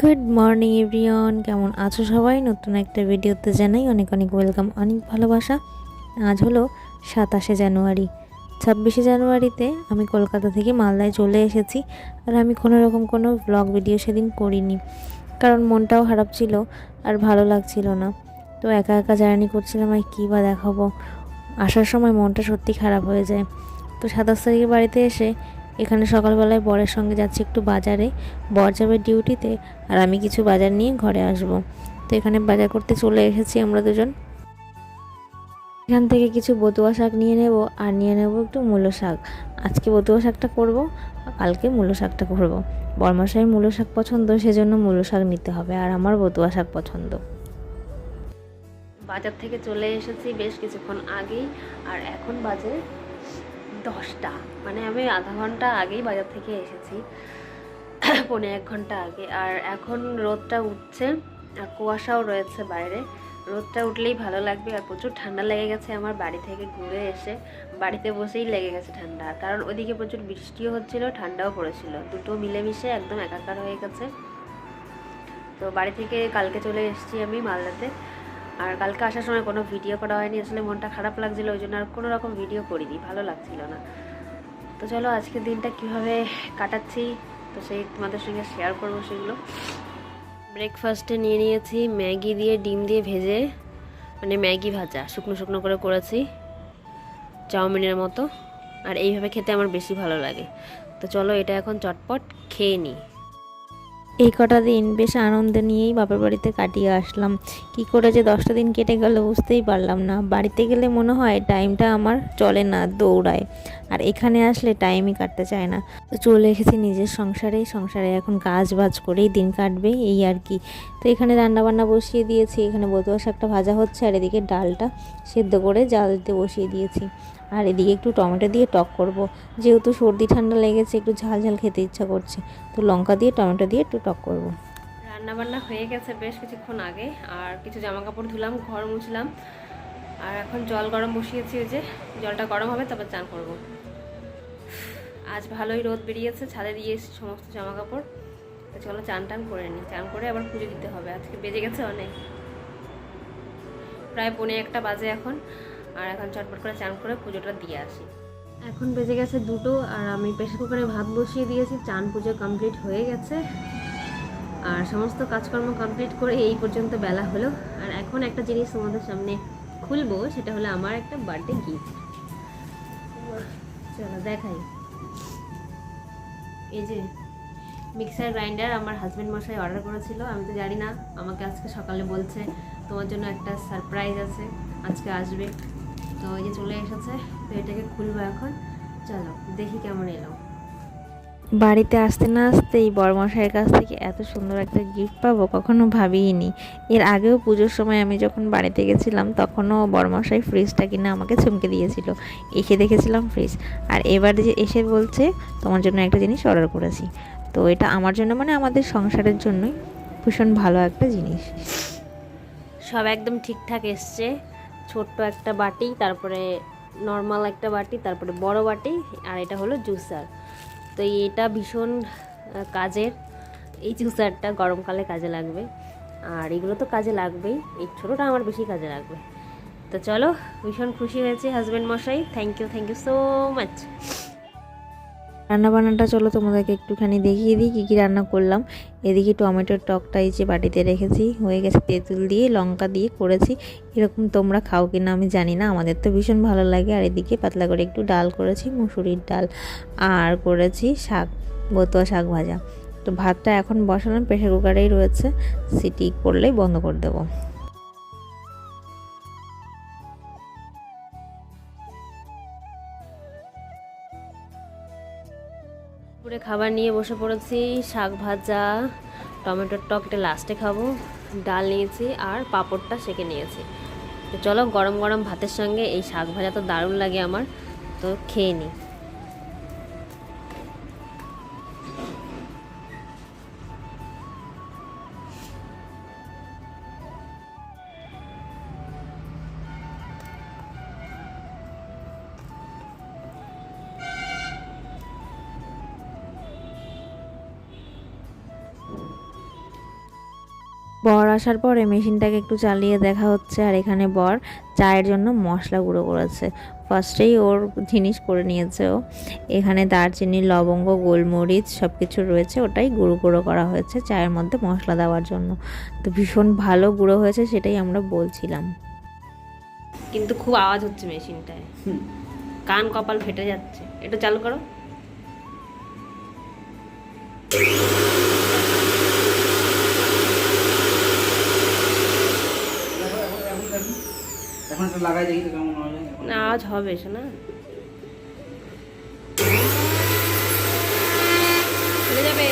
Good morning everyone কেমন আছো সবাই? নতুন একটা ভিডিওতে জানাই অনেক অনেক ওয়েলকাম অনেক ভালোবাসা। আজ হলো সাতাশে জানুয়ারি। ছাব্বিশে জানুয়ারিতে আমি কলকাতা থেকে মালদায় চলে এসেছি আর আমি কোনো রকম কোনো ব্লগ ভিডিও সেদিন করিনি। কারণ মনটাও খারাপ ছিল আর ভালো লাগছিল না। তো একা একা জার্নি করছিলাম, আর কী বা দেখাবো? আসার সময় মনটা সত্যি খারাপ হয়ে যায়। তো সাতাশ তারিখে বাড়িতে এসে এখানে সকালবেলায় বরের সঙ্গে যাচ্ছি একটু বাজারে। বর যাবে ডিউটিতে আর আমি কিছু বাজার নিয়ে ঘরে আসব। তো এখানে বাজার করতে চলে এসেছি আমরা দুজন। এখান থেকে কিছু বতুয়া শাক নিয়ে নেব আর নিয়ে নেব একটু মূলো শাক। আজকে বতুয়া শাকটা করব, কালকে মূলো শাকটা করব। বরমাসাই মূলো শাক পছন্দ, সেজন্য মূলো শাক নিতে হবে আর আমার বতুয়া শাক পছন্দ। বাজার থেকে চলে এসেছি বেশ কিছুক্ষণ আগেই আর এখন বাজে দশটা। মানে আমি আধা ঘণ্টা আগেই বাজার থেকে এসেছি। পৌনে এক ঘণ্টা আগে। আর এখন রোদটা উঠছে, আর কুয়াশাও রয়েছে বাইরে। রোদটা উঠলেই ভালো লাগবে, আর প্রচুর ঠান্ডা লেগে গেছে আমার বাড়ি থেকে ঘুরে এসে। বাড়িতে বসেই লেগে গেছে ঠান্ডা। কারণ ওইদিকে প্রচুর বৃষ্টিও হচ্ছিল, ঠান্ডাও পড়েছিল। দুটো মিলেমিশে একদম একাকার হয়ে গেছে। তো বাড়ি থেকে কালকে চলে এসেছি আমি মালদাতে। আর কালকে আসার সময় কোনো ভিডিও করা হয়নি, আসলে মনটা খারাপ লাগছিল, ওই জন্য আর কোনো রকম ভিডিও করিনি, ভালো লাগছিল না। তো চলো আজকের দিনটা কীভাবে কাটাচ্ছি, তো সেই তোমাদের সঙ্গে শেয়ার করব সেগুলো। ব্রেকফাস্টে নিয়ে নিয়েছি, ম্যাগি দিয়ে ডিম দিয়ে ভেজে মানে ম্যাগি ভাজা, শুকনো শুকনো করে করেছি, চাউমিনের মতো। আর এইভাবে খেতে আমার বেশি ভালো লাগে। তো চলো এটা এখন চটপট খেয়ে নিই। এই কটা দিন বেশ আনন্দ নিয়েই বাপের বাড়িতে কাটিয়ে আসলাম। কি করে যে দশটা দিন কেটে গেল বুঝতেই পারলাম না। বাড়িতে গেলে মনে হয় টাইমটা আমার চলে না, দৌড়ায়। আর এখানে আসলে টাইমই কাটতে চায় না। তো চলে এসেছি নিজের সংসারে। সংসারে এখন কাজ বাজ করেই দিন কাটবে, এই আর কি। তো এখানে রান্নাবান্না বসিয়ে দিয়েছি। এখানে বতুয়া শাকটা ভাজা হচ্ছে আর এদিকে ডালটা সেদ্ধ করে জাল দিতে বসিয়ে দিয়েছি। আর এদিকে একটু টমেটো দিয়ে টক করব। যেহেতু সর্দি ঠান্ডা লেগেছে, একটু ঝাল ঝাল খেতে ইচ্ছা করছে, তো লঙ্কা দিয়ে, টমেটো দিয়ে একটু টক করব। রান্নাবান্না হয়ে গেছে বেশ কিছুক্ষণ আগে, আর কিছু জামা কাপড় ধুলাম, ঘর মুছলাম, আর এখন জল গরম বসিয়েছি যে, জলটা গরম হবে, তারপর চান করব। আজ ভালোই রোদ বেরিয়েছে, ছাদে দিয়ে এসেছি সমস্ত জামা কাপড় তো চলো চান টান করে নিই। চান করে আবার পুজো দিতে হবে, আজকে বেজে গেছে অনেক। প্রায় পৌনে একটা বাজে এখন আর এখন চটপট করে চান করে পুজোটা দিয়ে আসি। এখন বেজে গেছে দুটো আর আমি প্রেশার কুকারে ভাত বসিয়ে দিয়েছি, চান পুজো কমপ্লিট হয়ে গেছে। আর সমস্ত কাজকর্ম কমপ্লিট করে এই পর্যন্ত বেলা হলো। আর এখন একটা জিনিস তোমাদের সামনে খুলবো, সেটা হলো আমার একটা বার্থডে গিফট চলো দেখাই। এই যে মিক্সার গ্রাইন্ডার আমার হাজব্যান্ড মশাই অর্ডার করেছিল। আমি তো জানি না, আমাকে আজকে সকালে বলছে, তোমার জন্য একটা সারপ্রাইজ আছে, আজকে আসবে। তো এই যে চলে এসেছে তো এটাকে খুলবো এখন। চলো দেখি কেমন এলো। বাড়িতে আসতে না আসতেই বড়মশাইয়ের কাছ থেকে এত সুন্দর একটা গিফট পাবো কখনো ভাবিনি এর আগেও পুজোর সময় আমি যখন বাড়িতে গেছিলাম তখনও বড়মশাই ফ্রিজটা কিনে আমাকে চমকে দিয়েছিল। এসে দেখেছিলাম ফ্রিজ আর এবার যে এসে বলছে তোমার জন্য একটা জিনিস অর্ডার করেছি। তো এটা আমার জন্য মানে আমাদের সংসারের জন্যই ভীষণ ভালো একটা জিনিস। সব একদম ঠিকঠাক এসছে। ছোট্ট একটা বাটি, তারপরে নর্মাল একটা বাটি, তারপরে বড় বাটি, আর এটা হলো জুসার তো এটা ভীষণ কাজের। এই জুসারটা গরমকালে কাজে লাগবে। আর এগুলো তো কাজে লাগবেই। এই ছোটোটা আমার বেশি কাজে লাগবে। তো চলো, ভীষণ খুশি হয়েছে হাজব্যান্ড মশাই। Thank you thank you so much রান্না বান্নাটা চলো তোমাদেরকে একটুখানি দেখিয়ে দিই, কী কী রান্না করলাম। এদিকে টমেটোর টকটা এই যে বাটিতে রেখেছি, হয়ে গেছে তেঁতুল দিয়ে, লঙ্কা দিয়ে করেছি। এরকম তোমরা খাও কি না আমি জানি না, আমাদের তো ভীষণ ভালো লাগে। আর এদিকে পাতলা করে একটু ডাল করেছি, মুসুরির ডাল, আর করেছি শাক, বতুয়া শাক ভাজা। তো ভাতটা এখন বসালাম, প্রেশার কুকারেই রয়েছে, সিটি করলেই বন্ধ করে দেবো। খাবার নিয়ে বসে পড়েছি, শাক ভাজা, টমেটোর টক এটা লাস্টে খাব, ডাল নিয়েছি আর পাঁপড়টা সেকে নিয়েছি। তো চলো গরম গরম ভাতের সঙ্গে এই শাক ভাজা তো দারুণ লাগে আমার, তো খেয়ে নিই আসার পরে মেশিনটাকে একটু চালিয়ে দেখা হচ্ছে আর এখানে বর চায়ের জন্য মশলা গুঁড়ো করেছে। ফার্স্টেই ওর জিনিস করে নিয়েছে ও। এখানে দারচিনি লবঙ্গ গোলমরিচ সব কিছু রয়েছে। ওটাই গুঁড়ো গুঁড়ো করা হয়েছে চায়ের মধ্যে মশলা দেওয়ার জন্য। তো ভীষণ ভালো গুঁড়ো হয়েছে সেটাই আমরা বলছিলাম। কিন্তু খুব আওয়াজ হচ্ছে মেশিনটায়। কান কপাল ফেটে যাচ্ছে। এটা চালু করো। লাগাই দেখি তো কেমন হবে না। আওয়াজ হবে শোনা চলে যাবে।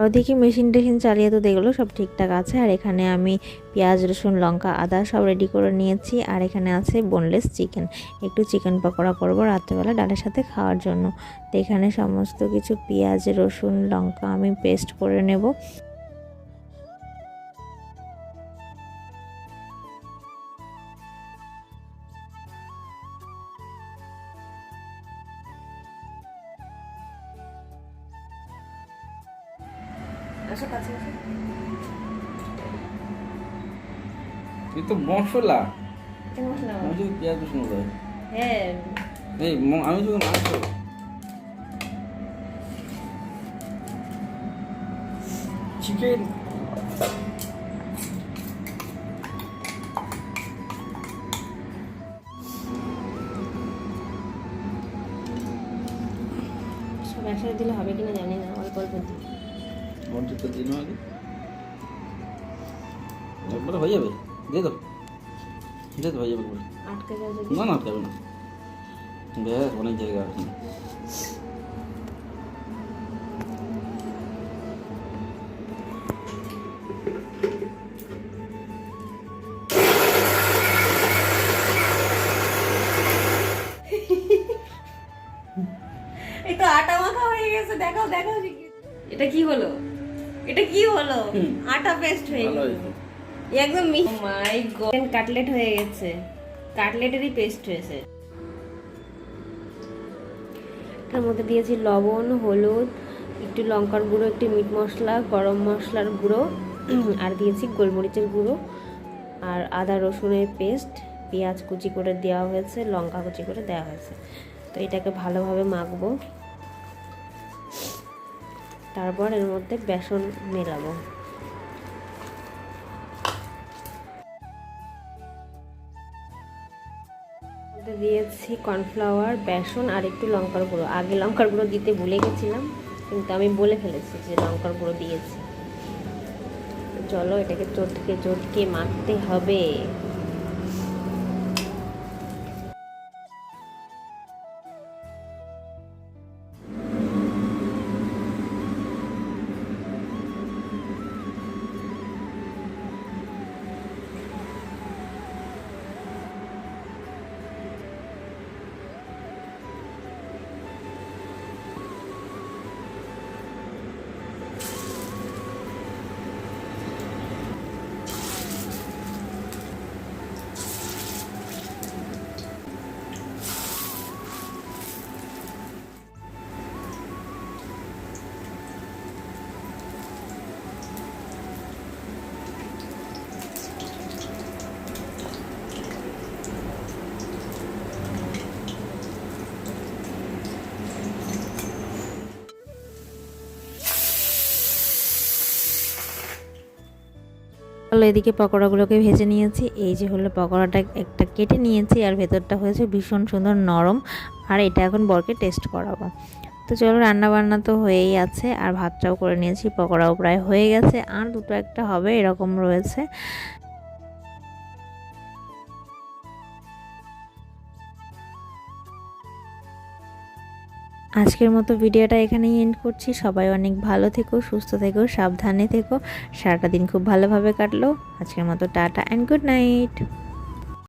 ওদিকে মেশিন টেশিন চালিয়ে তো দেখল সব ঠিকঠাক আছে আর এখানে আমি পেঁয়াজ রসুন লঙ্কা আদা সব রেডি করে নিয়েছি আর এখানে আছে বোনলেস চিকেন একটু চিকেন পকোড়া করব রাত্রেবেলা ডালের সাথে খাওয়ার জন্য। তো এখানে সমস্ত কিছু পেঁয়াজ রসুন লঙ্কা আমি পেস্ট করে নেব। কাছে তো মশলা। মশলা। আমি পেঁয়াজ রসুন দেয় হ্যাঁ। এই আমি যদি মাংস চিকেন সব একসাথে দিলে হবে কিনা জানি না অল্প অল্প দিই। মন্ত্রিত দিন আগে। একবারে হয়ে যাবে? দিয়ে তো দিয়ে তো হয়ে যাবে একবারে। না না খাবে না। ব্যাস অনেক জায়গা আছে। এই তো আটা মাখা হয়ে গেছে দেখাও দেখাও। এটা কি হলো? এটা কি হলো। আটা পেস্ট হয়ে গেল। একদম মাই গড কাটলেট হয়ে গেছে। কাটলেটেরই পেস্ট হয়েছে। এটার মধ্যে দিয়েছি লবণ হলুদ একটু লঙ্কার গুঁড়ো একটু মিট মশলা গরম মশলার গুঁড়ো আর দিয়েছি গোলমরিচের গুঁড়ো আর আদা রসুনের পেস্ট। পেঁয়াজ কুচি করে দেওয়া হয়েছে লঙ্কা কুচি করে দেওয়া হয়েছে। তো এটাকে ভালোভাবে মাখবো। তারপর এর মধ্যে বেসন মেলাবো। দিয়েছি কর্নফ্লাওয়ার, বেসন আর একটু লঙ্কার গুঁড়ো। আগে লঙ্কার গুঁড়ো দিতে ভুলে গেছিলাম, কিন্তু আমি বলে ফেলেছি যে লঙ্কার গুঁড়ো দিয়েছি। চলো এটাকে চটকে চটকে মাখতে হবে। হলো এদিকে পকোড়াগুলোকে ভেজে নিয়েছি। এই যে হলো পকোড়াটা একটা কেটে নিয়েছি আর ভেতরটা হয়েছে ভীষণ সুন্দর নরম। আর এটা এখন বরকে টেস্ট করাবো। তো চলো রান্না বান্না তো হয়েই আছে আর ভাতটাও করে নিয়েছি, পকোড়াও প্রায় হয়ে গেছে। আর দুটো একটা হবে এরকম রয়েছে। আজকের মতো ভিডিওটা এখানেই এন্ড করছি। সবাই অনেক ভালো থেকো, সুস্থ থেকো, সাবধানে থেকো। সারাটা দিন খুব ভালোভাবে কাটলো। আজকের মতো টাটা অ্যান্ড গুড নাইট